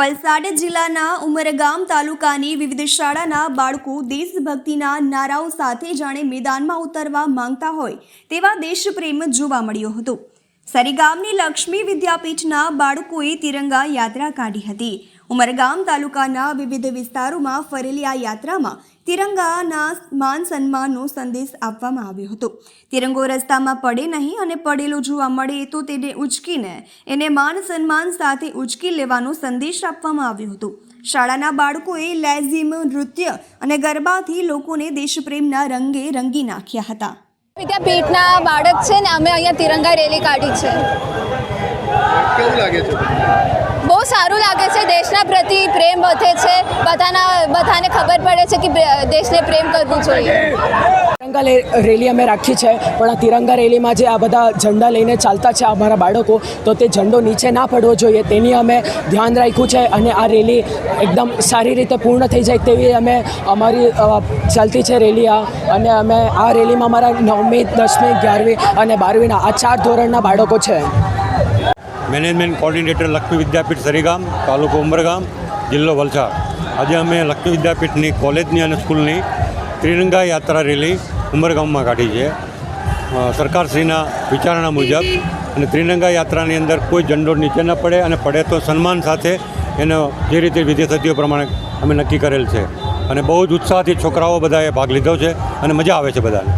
વલસાડ જિલ્લાના ઉમરગામ તાલુકાની વિવિધ શાળાના બાળકો દેશભક્તિના નારાઓ સાથે જાણે મેદાનમાં ઉતરવા માંગતા હોય તેવા દેશપ્રેમ જોવા મળ્યો હતો. સરીગામની લક્ષ્મી વિદ્યાપીઠના બાળકોએ તિરંગા યાત્રા કાઢી હતી. ઉમરગામ તાલુકાના વિવિધ વિસ્તારોમાં ફરેલી આ યાત્રામાં તિરંગાના માન સન્માનનો સંદેશ આપવામાં આવ્યો હતો. તિરંગો રસ્તામાં પડે નહીં અને પડેલો જોવા મળે તો તેને ઉચકીને એને માન સન્માન સાથે ઉચકી લેવાનો સંદેશ આપવામાં આવ્યો હતો. શાળાના બાળકોએ લેઝિમ નૃત્ય અને ગરબાથી લોકોને દેશપ્રેમના રંગે રંગી નાખ્યા હતા. વિદ્યાપીઠના બાળક છે ને અમે અહીંયા તિરંગા રેલી કાઢી છે. કેવું લાગે છે? બહુ સારું લાગે છે. દેશના પ્રતિ પ્રેમ વધે છે. બધાના, બધાને ખબર પડે છે કે દેશને પ્રેમ કરવું જોઈએ. તિરંગા રેલી અમે રાખી છે, પણ આ તિરંગા રેલીમાં જે આ બધા ઝંડા લઈને ચાલતા છે અમારા બાળકો, તો તે ઝંડો નીચે ના પડવો જોઈએ. તેની અમે ધ્યાન રાખ્યું છે અને આ રેલી એકદમ સારી રીતે પૂર્ણ થઈ જાય તેવી અમે અમારી ચાલતી છે રેલી આ. અને અમે આ રેલીમાં અમારા નવમી, દસમી, અગિયારમી અને બારમીના આ ચાર ધોરણના બાળકો છે. મેનેજમેન્ટ કોર્ડિનેટર લક્ષ્મી વિદ્યાપીઠ સરીગામ, તાલુકો ઉમરગામ, જિલ્લો વલસાડ. આજે અમે લક્ષ્મી વિદ્યાપીઠની કોલેજની અને સ્કૂલની ત્રિરંગા યાત્રા રેલી ઉમરગામમાં કાઢી છે. સરકારશ્રીના વિચારણા મુજબ અને ત્રિરંગા યાત્રાની અંદર કોઈ ઝંડો નીચે ન પડે અને પડે તો સન્માન સાથે એનો જે રીતે વિદ્યાર્થીઓ પ્રમાણે અમે નક્કી કરેલ છે. અને બહુ જ ઉત્સાહથી છોકરાઓ બધાએ ભાગ લીધો છે અને મજા આવે છે બધાને.